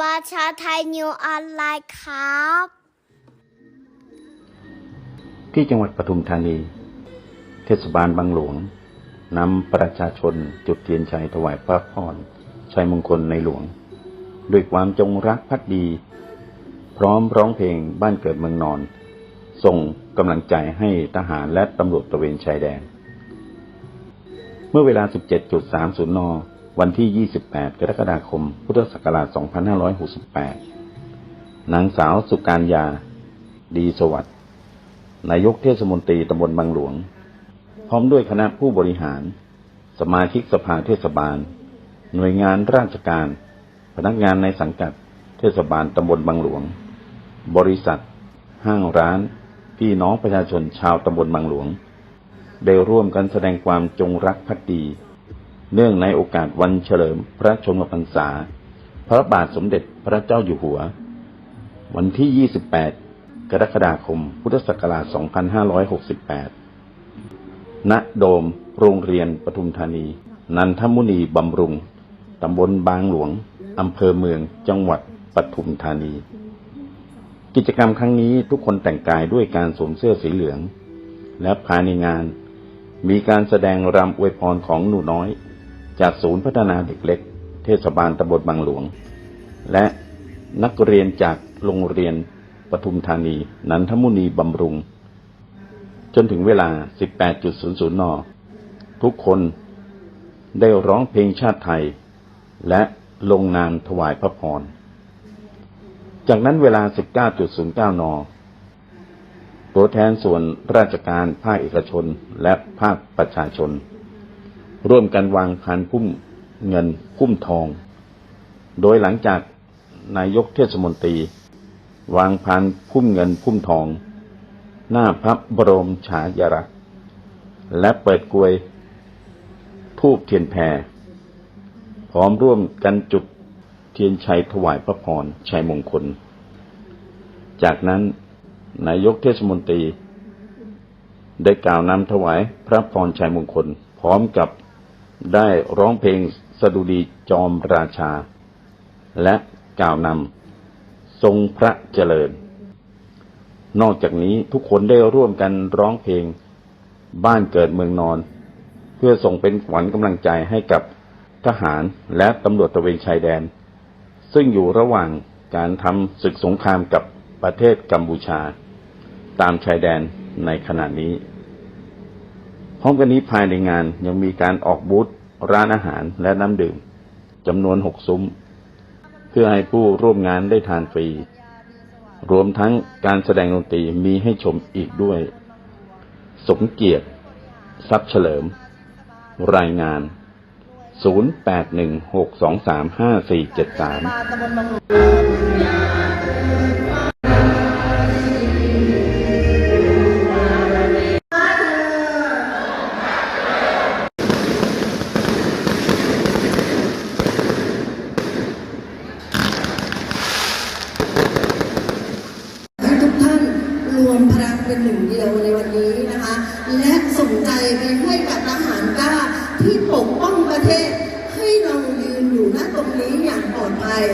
ประชาไทยนิวออนไลน์ครับ ที่จังหวัดปทุมธานี เทศบาลบางหลวงนำประชาชนจุดเทียนชัยถวายพระพรชัยมงคลในหลวง ด้วยความจงรักภักดี พร้อมร้องเพลงบ้านเกิดเมืองนอน ส่งกำลังใจให้ทหารและตำรวจตระเวนชายแดน เมื่อเวลา 17.30 น วันที่ 28 กรกฎาคม พุทธศักราช 2568 นางสาวสุการยา ดีสวัสดิ์นายกเทศมนตรีตำบลบางหลวง พร้อมด้วยคณะผู้บริหาร สมาชิกสภาเทศบาล หน่วยงานราชการ พนักงานในสังกัด เทศบาลตำบลบางหลวง บริษัท ห้างร้าน พี่น้องประชาชนชาวตำบลบางหลวง ได้ร่วมกันแสดงความจงรักภักดี เนื่องในโอกาสวันเฉลิมพระชนมพรรษา พระบาทสมเด็จพระเจ้าอยู่หัว วันที่ 28 กรกฎาคม พุทธศักราช 2568 ณ โดม โรงเรียนปทุมธานี นันทมุนีบำรุง ตำบลบางหลวง อำเภอเมือง จังหวัดปทุมธานี กิจกรรมครั้งนี้ทุกคนแต่งกายด้วยการสวมเสื้อสีเหลือง และภายในงานมีการแสดงรำอวยพรของหนูน้อย จากศูนย์พัฒนาเด็กเล็ก เทศบาลตำบลบางหลวง และนักเรียนจากโรงเรียนปทุมธานี นันทมุนีบำรุง จนถึงเวลา 18.00 น ทุกคนได้ร้องเพลงชาติไทย และลงนามถวายพระพร จากนั้นเวลา 19.09 น ตัวแทนส่วนราชการภาคเอกชนและภาคประชาชน ร่วมกันวางพันพุ่มเงินพุ่มทอง โดยหลังจากนายกเทศมนตรี วางพันพุ่มเงินพุ่มทอง หน้าพระบรมฉายาลักษณ์และเปิดกลวยทูบเทียนแพรพร้อมร่วมกันจุดเทียนชัยถวายพระพรชัยมงคล จากนั้นนายกเทศมนตรี ได้กล่าวนำถวายพระพรชัยมงคล พร้อมกับ ได้ร้องเพลงสดุดีจอมราชา และกล่าวนำทรงพระเจริญ นอกจากนี้ทุกคนได้ร่วมกันร้องเพลงบ้านเกิดเมืองนอน เพื่อส่งเป็นขวัญกำลังใจให้กับทหารและตำรวจตระเวนชายแดน ซึ่งอยู่ระหว่างการทำศึกสงครามกับประเทศกัมพูชา ตามชายแดนในขณะนี้ พร้อมกันนี้ภายในงานยังมีการออกบูธร้านอาหารและน้ำดื่มจำนวนหกซุ้ม เพื่อให้ผู้ร่วมงานได้ทานฟรี รวมทั้งการแสดงดนตรีมีให้ชมอีกด้วย สมเกียรติทรัพย์เฉลิม รายงาน 0816235473 เป็นหนึ่งเดียวในวันนี้นะคะ และส่งใจไปให้กับทหารกล้าที่ปกป้องประเทศ ให้เรายืนอยู่ณตรงนี้อย่างปลอดภัย